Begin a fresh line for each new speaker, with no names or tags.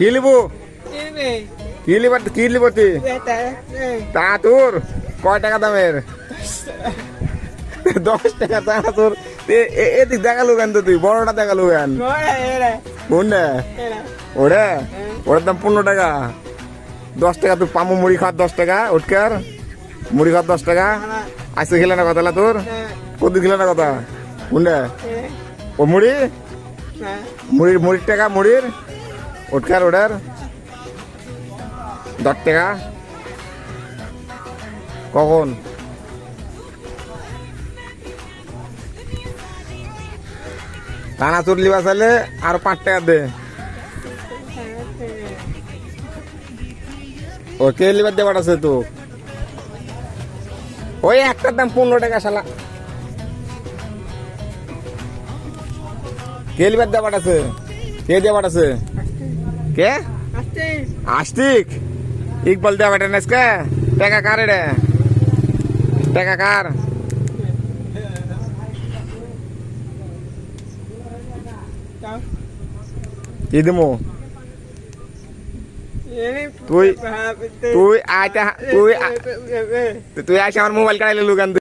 কি লিবু কি লিব কি লিব তুই তা তোর কয় টাকা দামের? দশ টাকা তা তোর এদিক দেখালু কেন তো তুই? বড়টা দেখালু কেন? কোনটা ওরে? ওটার দাম পনেরো টাকা। দশ টাকা তুই পামো মুড়ি খাওয়ার দশ টাকা উঠকার মুড়ি খাওয়ার দশ টাকা। আজকে খেলে না কথা তোর? কতদিন খেলে না কথা? কোনটা ও মুড়ি? মুড়ির মুড়ির টাকা মুড়ির? উঠকার ওটার দশ টাকা। কখন? টানা চুরলি বাসালে আর পাঁচ টাকা দে। ও, কে লিবার দেবার আছে তো? ওই একটার দাম পনেরো টাকা শালা। কে লিবার দেবার আছে? কে দেবার আছে? কে আস্তিক ইকবাল দেওয়া বেটা নেসকে টাকা কার রে টাকা কার কি দিমু তুই তুই আইটা তুই আ- তুই আইসা আমার মোবাইল কাড়াইলে লুকান